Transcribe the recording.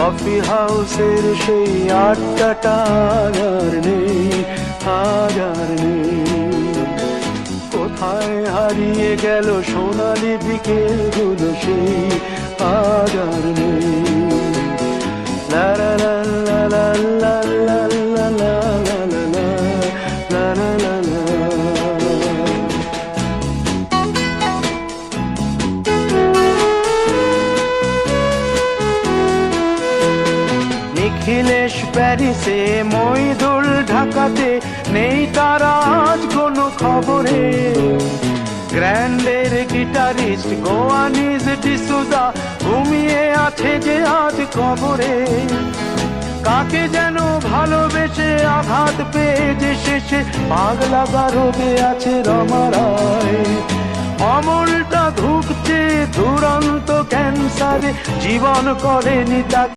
Coffee হাউসের সেই আড্ডাটা আর নেই আর নেই। কোথায় হারিয়ে গেল সোনালি দিকে গুলো সেই আর নেই। নিখিলেশ প্যারিসে মইদুল ঢাকাতে নেই তারা আজ কোনো খবরে। গ্র্যান্ডের গিটারিস্ট গোয়ানিজ ডিসুদা ঘুমিয়ে আছে যে আজ কবরে। কাকে যেন ভালোবেসে আঘাত পেয়ে যে শেষে পাগলা গারদে আছে রমারায় অমলটা ধুকছে দুরন্ত ক্যান্সারে, জীবন করেনি তাকে।